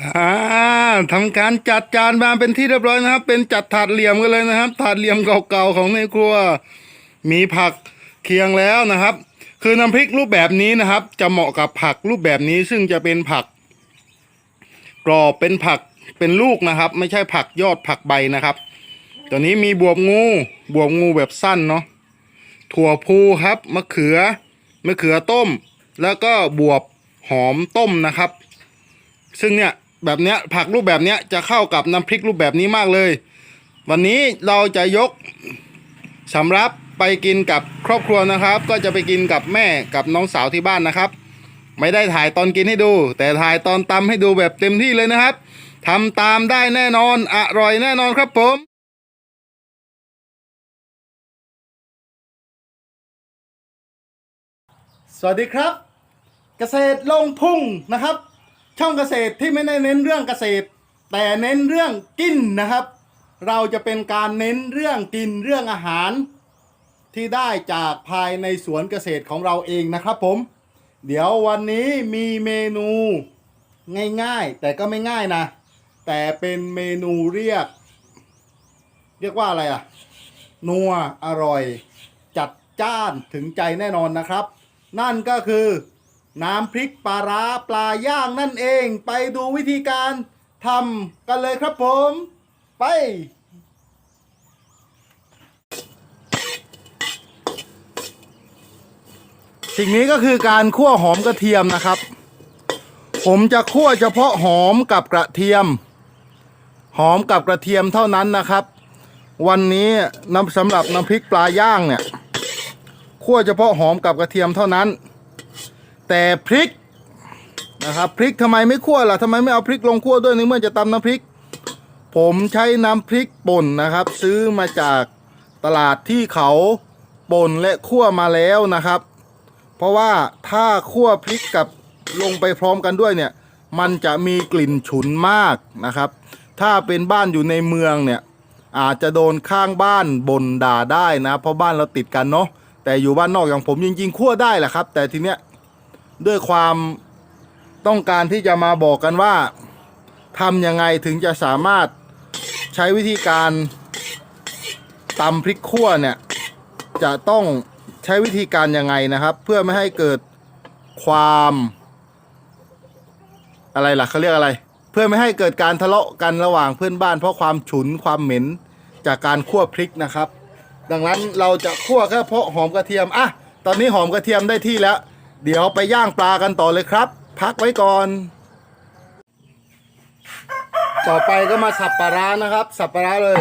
อ่าทำการจัดจานมาเป็นที่เรียบร้อยนะครับ เป็นจัดถาดเหลี่ยมกันเลยนะครับ ถาดเหลี่ยมเก่าๆของในครัว มีผักเคียงแล้วนะครับ คือน้ำพริกรูปแบบนี้นะครับ จะเหมาะกับผักรูปแบบนี้ซึ่งจะเป็นผัก กรอบเป็นผักเป็นลูกนะครับ ไม่ใช่ผักยอดผักใบนะครับตัวนี้มีบวบงูบวบงูแบบสั้นเนาะถั่วพูครับมะเขือมะเขือต้ม แล้วก็บวบหอมต้มนะครับ ซึ่งเนี่ย แบบเนี้ยผักรูปแบบเนี้ยจะเข้ากับน้ำพริกรูปแบบนี้มากเลย วันนี้เราจะยกสำรับไปกินกับครอบครัวนะครับ ก็จะไปกินกับแม่กับน้องสาวที่บ้านนะครับ ไม่ได้ถ่ายตอนกินให้ดู แต่ถ่ายตอนตำให้ดูแบบเต็มที่เลยนะครับทำตามได้แน่นอนอร่อยแน่นอนครับผมสวัสดีครับ เกษตรลงพุ่งนะครับ ช่องเกษตรที่ไม่ได้เน้นเรื่องเกษตร แต่เน้นเรื่องกินนะครับ เราจะเป็นการเน้นเรื่องกินเรื่องอาหาร ที่ได้จากภายในสวนเกษตรของเราเองนะครับผม เดี๋ยววันนี้มีเมนูง่ายๆ แต่ก็ไม่ง่ายนะ แต่เป็นเมนูเรียก เรียกว่าอะไรอะนัวอร่อย จัดจ้านถึงใจแน่นอนนะครับ นั่นก็คือ น้ำพริกปลาร้าปลาย่างนั่นเอง ไปดูวิธีการทำกันเลยครับผม ไป สิ่งนี้ก็คือการคั่วหอมกระเทียมนะครับ ผมจะคั่วเฉพาะหอมกับกระเทียม หอมกับกระเทียมเท่านั้นนะครับ วันนี้น้ำสำหรับน้ำพริกปลาย่างเนี่ยคั่วเฉพาะหอมกับกระเทียมเท่านั้น แต่พริกนะครับพริกทำไมไม่คั่วล่ะทำไมไม่เอาพริกลงคั่วด้วยในเมื่อจะตำน้ำพริก ผมใช้น้ำพริกป่นนะครับ ซื้อมาจากตลาดที่เขาป่นและคั่วมาแล้วนะครับ เพราะว่าถ้าคั่วพริกกับลงไปพร้อมกันด้วยเนี่ย มันจะมีกลิ่นฉุนมากนะครับ ถ้าเป็นบ้านอยู่ในเมืองเนี่ย อาจจะโดนข้างบ้านบ่นด่าได้นะ เพราะบ้านเราติดกันเนาะแต่อยู่บ้านนอกอย่างผมจริงๆคั่วได้แหละครับ แต่ทีเนี้ย ด้วยความต้องการที่จะมาบอกกันว่าทำยังไงถึงจะสามารถใช้วิธีการตำพริกขั่วเนี่ย จะต้องใช้วิธีการยังไงนะครับ เพื่อไม่ให้เกิดความ อะไรล่ะเขาเรียกอะไร เพื่อไม่ให้เกิดการทะเลาะกันระหว่างเพื่อนบ้าน เพราะความฉุนความเหม็นจากการคั่วพริกนะครับ ดังนั้นเราจะคั่วแค่เพาะหอมกระเทียมอะตอนนี้หอมกระเทียมได้ที่แล้ว เดี๋ยวไปย่างปลากันต่อเลยครับ พักไว้ก่อน ต่อไปก็มาสับปลาร้านะครับ สับปลาร้าเลย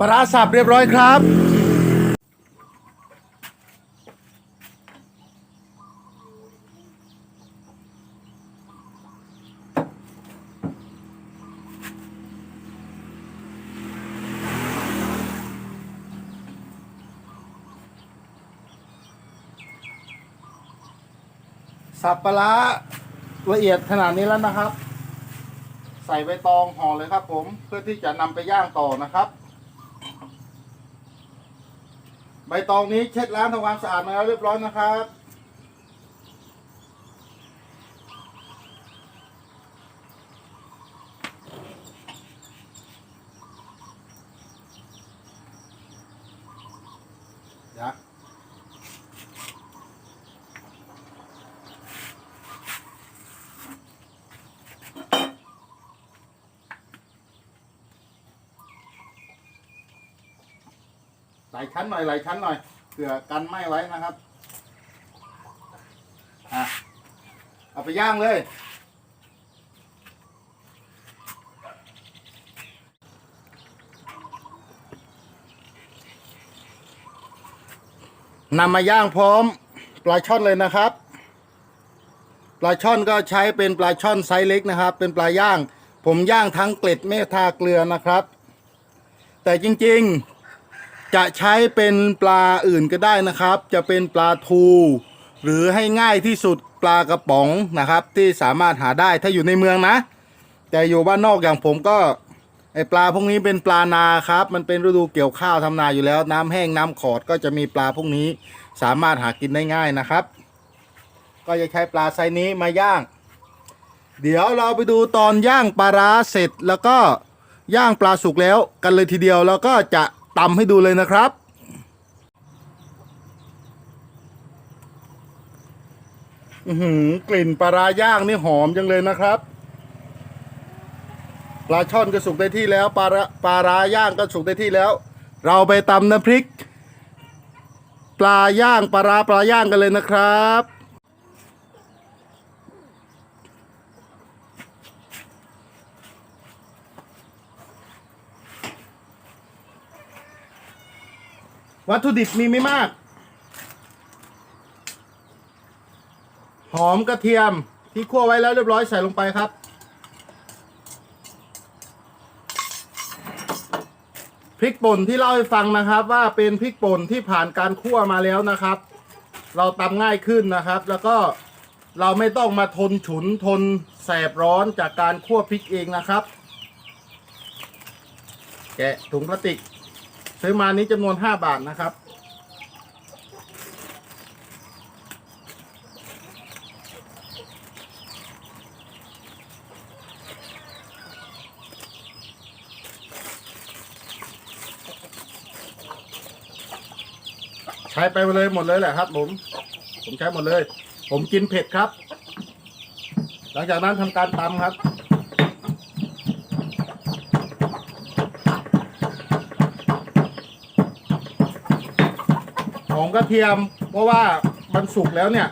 ปลาสับเรียบร้อยครับ สับปลาละเอียดขนาดนี้แล้วนะครับ ใส่ใบตองห่อเลยครับผมเพื่อที่จะนำไปย่างต่อนะครับ ใบตองนี้เช็ดล้างทำความสะอาดมาแล้วเรียบร้อยนะครับ ลายชั้นหน่อยหลายชั้นหน่อยเผื่อกันไม่ไว้นะครับอะเอาไปย่างเลย นำมาย่างพร้อมปลาช่อนเลยนะครับ ปลาช่อนก็ใช้เป็นปลาช่อนไซส์เล็กนะครับ เป็นปลาย่าง ผมย่างทั้งเกล็ดไม่ทาเกลือนะครับ แต่จริงๆ จะใช้เป็นปลาอื่นก็ได้นะครับ จะเป็นปลาทู หรือให้ง่ายที่สุดปลากระป๋องนะครับ ที่สามารถหาได้ถ้าอยู่ในเมืองนะ แต่อยู่บ้านนอกอย่างผมก็ไอปลาพวกนี้เป็นปลานาครับ มันเป็นฤดูเกี่ยวข้าวทำนาอยู่แล้ว น้ำแห้งน้ำขอดก็จะมีปลาพวกนี้สามารถหากินได้ง่ายนะครับ ก็จะใช้ปลาไซนี้มาย่าง เดี๋ยวเราไปดูตอนย่างปลาร้าเสร็จแล้วก็ย่างปลาสุกแล้วกันเลยทีเดียวแล้วก็จะ ตำให้ดูเลยนะครับ อือหือกลิ่นปลาร้าย่างนี่หอมจังเลยนะครับปลาช่อนก็สุกได้ที่แล้วปลาร้าปลาร้าย่างก็สุกได้ที่แล้ว เราไปตำน้ำพริก ปลาย่างปลาร้าปลาย่างกันเลยนะครับ วัตถุดิบมีไม่มาก หอมกระเทียมที่คั่วไว้แล้วเรียบร้อยใส่ลงไปครับ พริกป่นที่เล่าให้ฟังนะครับ ว่าเป็นพริกป่นที่ผ่านการคั่วมาแล้วนะครับ เราตำง่ายขึ้นนะครับ แล้วก็เราไม่ต้องมาทนฉุนทนแสบร้อนจากการคั่วพริกเองนะครับ แกะถุงพลาสติก ซื้อมานี้จำนวน5บาทนะครับ ใช้ไปเลยหมดเลยแหละครับผม ผมใช้หมดเลย ผมกินเผ็ดครับ หลังจากนั้นทำการตำครับ หอม กระเทียม เพราะว่ามันสุกแล้วเนี่ย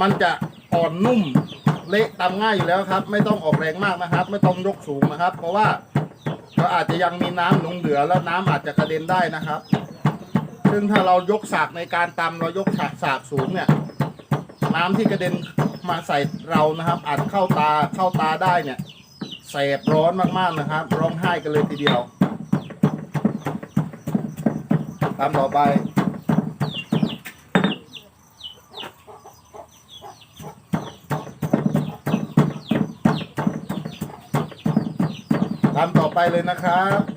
มันจะอ่อนนุ่มเละตำง่ายอยู่แล้วครับ ไม่ต้องออกแรงมากนะครับ ไม่ต้องยกสูงนะครับ เพราะว่าเราอาจจะยังมีน้ำหลงเหลือแล้วน้ำอาจจะกระเด็นได้นะครับ ซึ่งถ้าเรายกสากในการตำเรายกสากสากสูงเนี่ย น้ำที่กระเด็นมาใส่เรานะครับ อาจเข้าตาเข้าตาได้เนี่ยแสบร้อนมากๆนะครับ ร้องไห้กันเลยทีเดียวตามต่อไป ตามต่อไปเลยนะครับ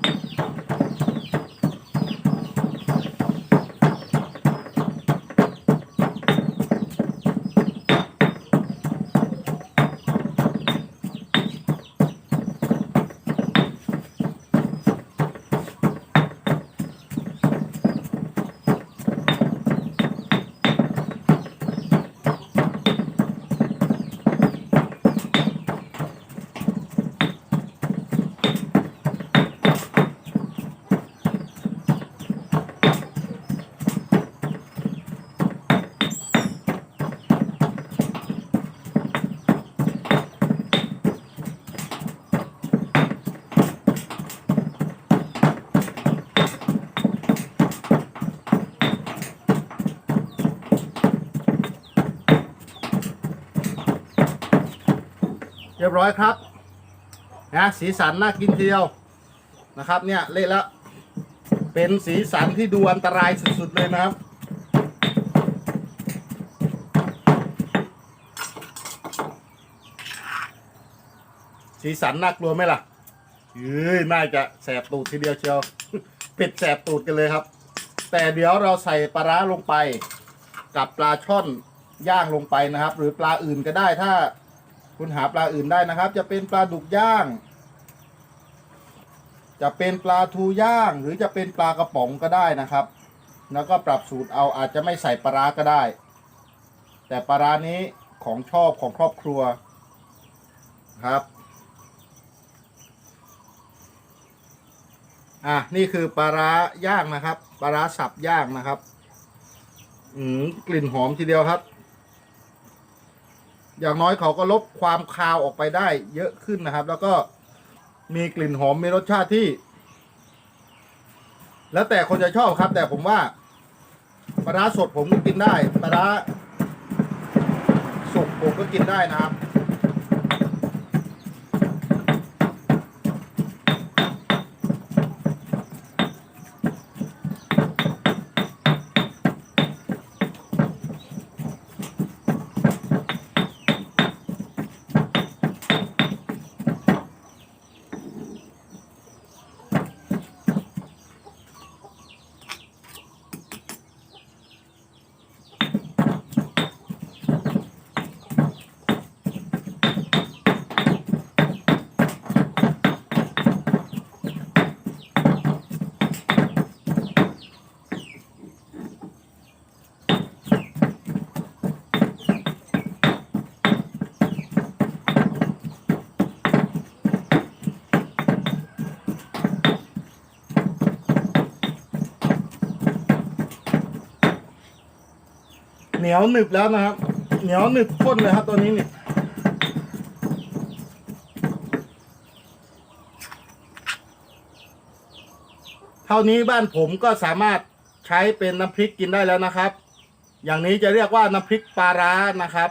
เรียบร้อยครับนะสีสันน่ากินทีเดียวนะครับเนี่ยเละแล้วเป็นสีสันที่ดูอันตรายสุดๆเลยนะครับ สีสันน่ากลัวไหมล่ะเอ้ยน่าจะแสบตูดทีเดียวเชียวเป็ดแสบตูดกันเลยครับ แต่เดี๋ยวเราใส่ปลาร้าลงไป กับปลาช่อนย่างลงไปนะครับ หรือปลาอื่นก็ได้ถ้า คุณหาปลาอื่นได้นะครับ จะเป็นปลาดุกย่าง จะเป็นปลาทูย่าง หรือจะเป็นปลากระป๋องก็ได้นะครับ แล้วก็ปรับสูตรเอาอาจจะไม่ใส่ปลาร้าก็ได้ แต่ปลาร้านี้ของชอบของครอบครัวครับอะนี่คือปลาร้าย่างนะครับ ปลาร้าสับย่างนะครับ อืมกลิ่นหอมทีเดียวครับ อย่างน้อยเขาก็ลบความคาวออกไปได้เยอะขึ้นนะครับ แล้วก็มีกลิ่นหอมมีรสชาติที่ แล้วแต่คนจะชอบครับ แต่ผมว่าปลาสดผมก็กินได้ปลาสุกผมก็กินได้นะครับ นียวหนึบแล้วนะครับ เหนียวหนึบข้นเลยครับตัวนี้นี่เท่านี้บ้านผมก็สามารถใช้เป็นน้ำพริกกินได้แล้วนะครับ อย่างนี้จะเรียกว่าน้ำพริกปลาร้านะครับ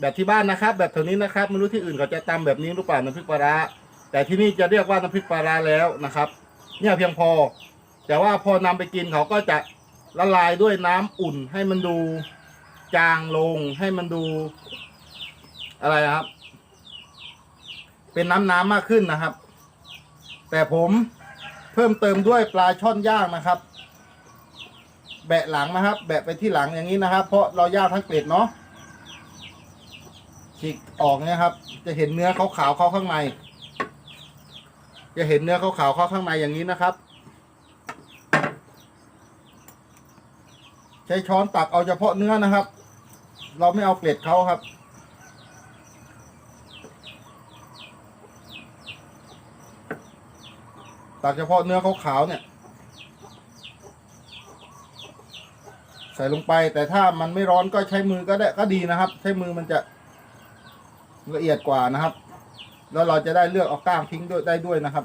แบบที่บ้านนะครับ แบบแถวนี้นะครับไม่รู้ที่อื่นเขาจะตำแบบนี้หรือเปล่าน้ำพริกปลาร้าแต่ที่นี่จะเรียกว่าน้ำพริกปลาร้าแล้วนะครับ เนี่ยเพียงพอ แต่ว่าพอนำไปกินเขาก็จะละลายด้วยน้ำอุ่นให้มันดู จางลงให้มันดู อะไรครับ เป็นน้ำน้ำมากขึ้นนะครับ แต่ผมเพิ่มเติมด้วยปลาช่อนย่างนะครับ แบะหลังนะครับ แบะไปที่หลังอย่างนี้นะครับ เพราะเราย่างทั้งเกล็ดเนาะฉีกออกเนี่ยครับ จะเห็นเนื้อขาวๆเข้าข้างใน จะเห็นเนื้อขาวๆเข้าข้างในอย่างนี้นะครับ ใช้ช้อนตักเอาเฉพาะเนื้อนะครับ เราไม่เอาเกล็ดเขาครับ ตักเฉพาะเนื้อขาวๆเนี่ย ใส่ลงไปแต่ถ้ามันไม่ร้อนก็ใช้มือก็ได้ก็ดีนะครับ ใช้มือมันจะละเอียดกว่านะครับ แล้วเราจะได้เลือกเอาก้างทิ้งด้วยได้ด้วยนะครับ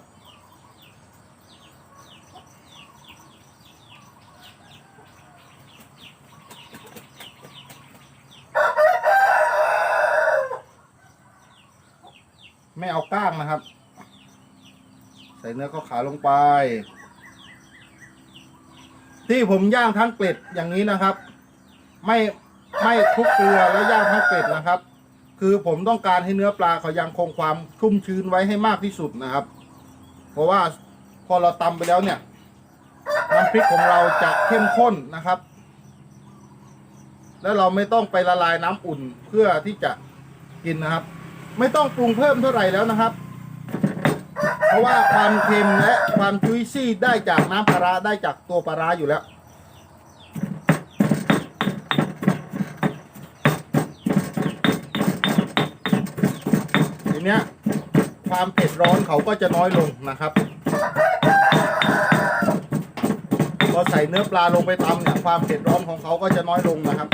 ไม่เอาก้าง นะครับ ใส่เนื้อข้าวขาลงไป ที่ผมย่างทั้งเกล็ดอย่างนี้นะครับ ไม่ไม่คลุกเกลือแล้วย่างทั้งเกล็ดนะครับ คือผมต้องการให้เนื้อปลาเขายังคงความชุ่มชื้นไว้ให้มากที่สุดนะครับ เพราะว่าพอเราตำไปแล้วเนี่ยน้ำพริกของเราจะเข้มข้นนะครับ แล้วเราไม่ต้องไปละลายน้ำอุ่นเพื่อที่จะกินนะครับ ไม่ต้องปรุงเพิ่มเท่าไหร่แล้วนะครับ เพราะว่าความเค็มและความจุยซี่ได้จากน้ำปลาร้าได้จากตัวปลาร้าอยู่แล้ว ทีเนี้ยความเผ็ดร้อนเขาก็จะน้อยลงนะครับพอใส่เนื้อปลาลงไปตำเนี่ยความเผ็ดร้อนของเขาก็จะน้อยลงนะครับ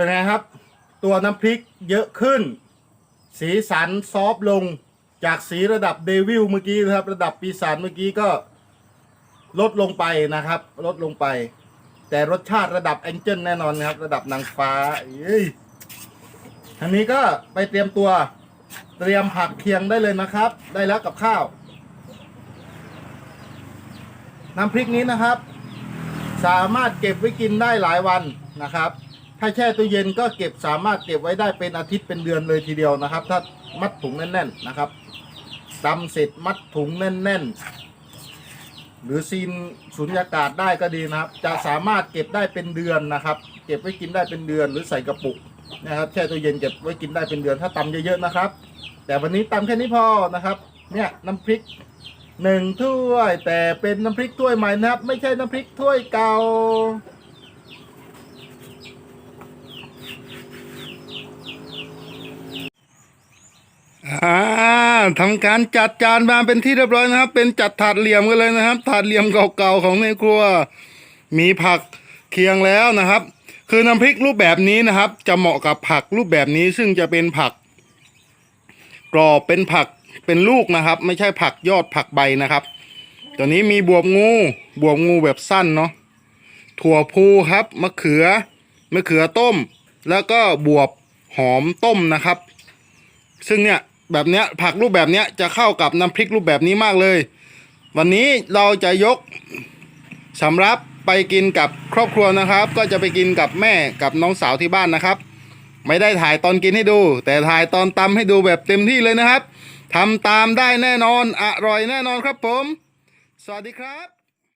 เป็นไงครับ ตัวน้ำพริกเยอะขึ้น สีสันซอฟต์ลงจากสีระดับเดวิลเมื่อกี้นะครับ ระดับปีศาจเมื่อกี้ก็ลดลงไปนะครับ ลดลงไป แต่รสชาติระดับแองเจิลแน่นอนนะครับ ระดับนางฟ้าเอ้ยทางนี้ก็ไปเตรียมตัวเตรียมผักเคียงได้เลยนะครับ ได้แล้วกับข้าว น้ำพริกนี้นะครับ สามารถเก็บไว้กินได้หลายวันนะครับ ถ้าแช่ตู้เย็นก็เก็บสามารถเก็บไว้ได้เป็นอาทิตย์เป็นเดือนเลยทีเดียวนะครับ ถ้ามัดถุงแน่น ๆนะครับตำเสร็จมัดถุงแน่น ๆ หรือซีนสุญญากาศได้ก็ดีนะครับ จะสามารถเก็บได้เป็นเดือนนะครับ เก็บไว้กินได้เป็นเดือนหรือใส่กระปุกนะครับแช่ตู้เย็นเก็บไว้กินได้เป็นเดือนถ้าตำเยอะๆนะครับ แต่วันนี้ตำแค่นี้พอนะครับ เนี่ยน้ำพริกหนึ่งถ้วยแต่เป็นน้ำพริกถ้วยใหม่นะครับ ไม่ใช่น้ำพริกถ้วยเก่า อ่าทำการจัดจานมาเป็นที่เรียบร้อยนะครับ เป็นจัดถาดเหลี่ยมกันเลยนะครับ ถาดเหลี่ยมเก่าๆของในครัว มีผักเคียงแล้วนะครับ คือน้ำพริกรูปแบบนี้นะครับ จะเหมาะกับผักรูปแบบนี้ซึ่งจะเป็นผัก กรอบเป็นผักเป็นลูกนะครับ ไม่ใช่ผักยอดผักใบนะครับตัวนี้มีบวบงูบวบงูแบบสั้นเนาะถั่วพูครับมะเขือมะเขือต้ม แล้วก็บวบหอมต้มนะครับ ซึ่งเนี่ย แบบเนี้ยผักรูปแบบเนี้ยจะเข้ากับน้ำพริกรูปแบบนี้มากเลย วันนี้เราจะยกสำรับไปกินกับครอบครัวนะครับ ก็จะไปกินกับแม่กับน้องสาวที่บ้านนะครับ ไม่ได้ถ่ายตอนกินให้ดู แต่ถ่ายตอนตำให้ดูแบบเต็มที่เลยนะครับทำตามได้แน่นอนอร่อยแน่นอนครับผม สวัสดีครับ